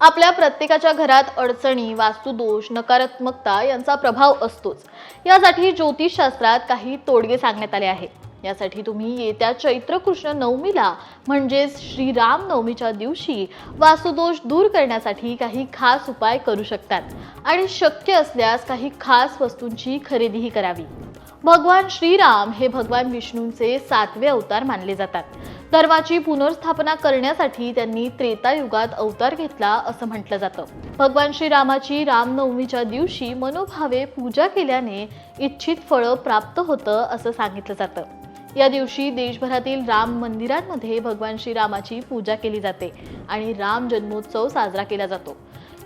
आपल्या प्रत्येकाच्या घरात अडचणी वास्तुदोष नकारात्मकता यांचा प्रभाव असतोच. यासाठी ज्योतिषशास्त्रात काही तोडगे सांगण्यात आले आहे यासाठी तुम्ही येत्या चैत्र कृष्ण नवमीला म्हणजेच श्रीराम नवमीच्या दिवशी वास्तुदोष दूर करण्यासाठी काही खास उपाय करू शकतात आणि शक्य असल्यास काही खास वस्तूंची खरेदीही करावी. भगवान श्रीराम हे भगवान विष्णूंचे सातवे अवतार मानले जातात. धर्माची पुनर्स्थापना करण्यासाठी त्यांनी त्रेतायुगात अवतार घेतला असं म्हटलं जातं. भगवान श्रीरामाची रामनवमीच्या दिवशी मनोभावे पूजा केल्याने इच्छित फळं प्राप्त होतं असं सांगितलं जातं. या दिवशी देशभरातील राम मंदिरांमध्ये भगवान श्रीरामाची पूजा केली जाते आणि राम जन्मोत्सव साजरा केला जातो.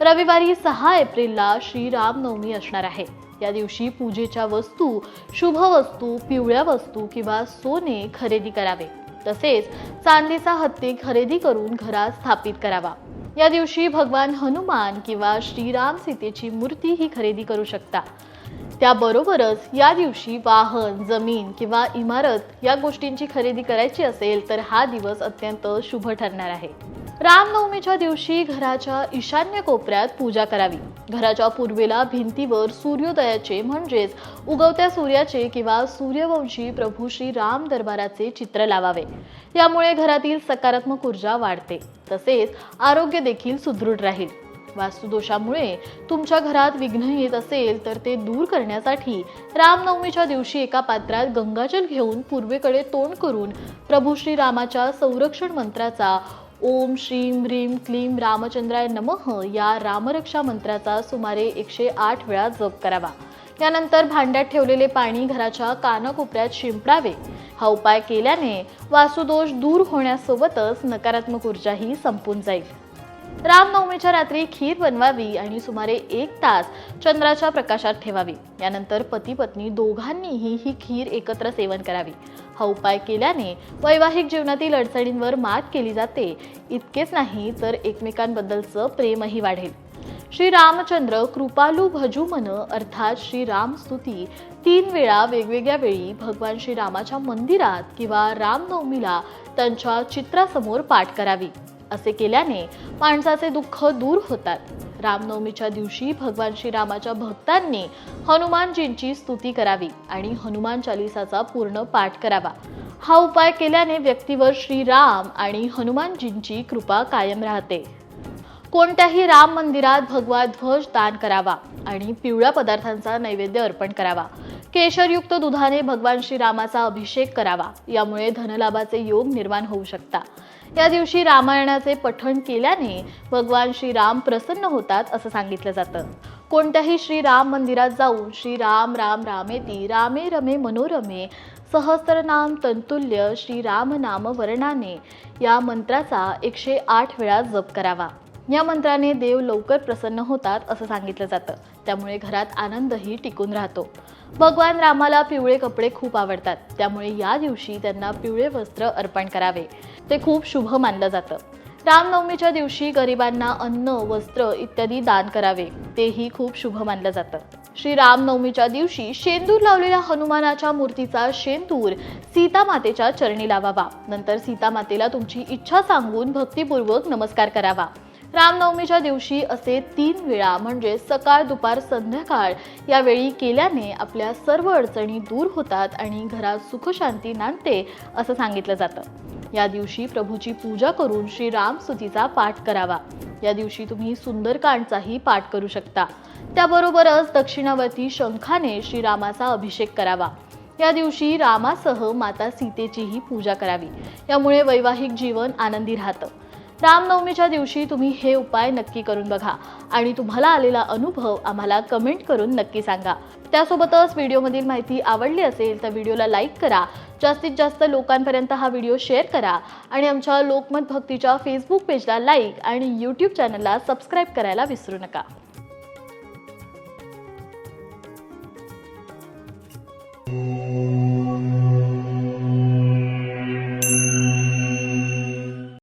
रविवारी सहा एप्रिलला श्रीरामनवमी असणार आहे. या दिवशी पूजेच्या वस्तू शुभ वस्तू पिवळ्या वस्तू किंवा सोने खरेदी करावे. तसेच चांदीचा हत्ती खरेदी करून घरात स्थापित करावा. या दिवशी भगवान हनुमान किंवा श्रीराम सीतेची मूर्ती ही खरेदी करू शकता. त्याबरोबरच या दिवशी वाहन जमीन किंवा इमारत या गोष्टींची खरेदी करायची असेल तर हा दिवस अत्यंत शुभ ठरणार आहे. रामनवमीच्या दिवशी घराच्या ईशान्य कोपऱ्यात पूजा करावी. घराच्या पूर्वेला भिंतीवर सूर्योदयाचे म्हणजेच उगवत्या सूर्याचे किंवा सूर्यवंशी प्रभू श्री राम दरबाराचे चित्र लावावे. यामुळे घरातील सकारात्मक ऊर्जा वाढते. तसेच आरोग्य देखील सुदृढ राहील. वास्तुदोषामुळे तुमच्या घरात विघ्न येत असेल तर ते दूर करण्यासाठी रामनवमीच्या दिवशी एका पात्रात गंगाजल घेऊन पूर्वेकडे तोंड करून प्रभू श्री रामाच्या संरक्षण मंत्राचा ओम श्रीम ह्रीम क्लीम रामचंद्राय नमः या रामरक्षा मंत्राचा सुमारे एकशे आठ वेळा जप करावा. यानंतर भांड्यात ठेवलेले पाणी घराच्या कानाकोपऱ्यात शिंपडावे. हा उपाय केल्याने वासुदोष दूर होण्यासोबतच नकारात्मक ऊर्जाही संपून जाईल. रामनवमीच्या रात्री खीर बनवावी आणि सुमारे एक तास चंद्राच्या प्रकाशात ठेवावी. यानंतर पती पत्नी दोघांनीही ही खीर एकत्र सेवन करावी. हा उपाय केल्याने वैवाहिक जीवनातील अडचणींवर मात केली जाते. इतकेच नाही तर एकमेकांबद्दलचं प्रेमही वाढेल. श्री रामचंद्र कृपालू भजूमन अर्थात श्री राम स्तुती तीन वेळा वेगवेगळ्या वेळी भगवान श्रीरामाच्या मंदिरात किंवा रामनवमीला त्यांच्या चित्रासमोर पाठ करावी. असे केल्याने माणसाचे दुःख दूर होतात. रामनवमीच्या दिवशी भगवान श्रीरामाच्या भक्तांनी हनुमानजींची स्तुती करावी आणि हनुमान चालिसाचा पूर्ण पाठ करावा. हा उपाय केल्याने व्यक्तीवर श्रीराम आणि हनुमानजींची कृपा कायम राहते. कोणत्याही राम मंदिरात भगवा ध्वज दान करावा आणि पिवळ्या पदार्थांचा नैवेद्य अर्पण करावा. केशरयुक्त दुधाने भगवान श्रीरामाचा अभिषेक करावा. यामुळे धनलाभाचे योग निर्माण होऊ शकता. या दिवशी रामायणाचे पठण केल्याने भगवान श्रीराम प्रसन्न होतात असं सांगितलं जातं. कोणत्याही श्रीराम मंदिरात जाऊन श्रीराम राम रामेती रामे रमे मनोरमे सहस्रनाम तंतुल्य श्रीराम नाम वर्णाने या मंत्राचा एकशे आठ वेळा जप करावा. या मंत्राने देव लवकर प्रसन्न होतात असं सांगितलं जातं. त्यामुळे घरात आनंदही टिकून राहतो. भगवान रामाला पिवळे कपडे खूप आवडतात. त्यामुळे या दिवशी त्यांना पिवळे वस्त्र अर्पण करावे. ते खूप शुभ मानलं जातं. रामनवमीच्या दिवशी गरिबांना अन्न वस्त्र इत्यादी दान करावे. तेही खूप शुभ मानलं जातं. श्री रामनवमीच्या दिवशी शेंदूर लावलेल्या हनुमानाच्या मूर्तीचा शेंदूर सीतामातेच्या चरणी लावावा. नंतर सीतामातेला तुमची इच्छा सांगून भक्तिपूर्वक नमस्कार करावा. रामनवमीच्या दिवशी असे तीन वेळा म्हणजे सकाळ दुपार संध्याकाळ यावेळी केल्याने आपल्या सर्व अडचणी दूर होतात आणि घरात सुखशांती नांदते असं सांगितलं जातं. या दिवशी प्रभूची पूजा करून श्रीरामसुतीचा पाठ करावा. या दिवशी तुम्ही सुंदरकांडचाही पाठ करू शकता. त्याबरोबरच दक्षिणावर्ती शंखाने श्रीरामाचा अभिषेक करावा. या दिवशी रामासह माता सीतेचीही पूजा करावी. यामुळे वैवाहिक जीवन आनंदी राहतं. रामनवमीच्या दिवशी तुम्ही हे उपाय नक्की करून बघा. आणि तुम्हाला आलेला अनुभव आम्हाला कमेंट करून नक्की सांगा. त्यासोबतच व्हिडिओमधील माहिती आवडली असेल तर व्हिडिओला लाईक करा. जास्तीत जास्त लोकांपर्यंत हा व्हिडिओ शेअर करा. आणि आमच्या लोकमत भक्तीच्या फेसबुक पेजला लाईक आणि यूट्यूब चॅनलला सबस्क्राईब करायला विसरू नका.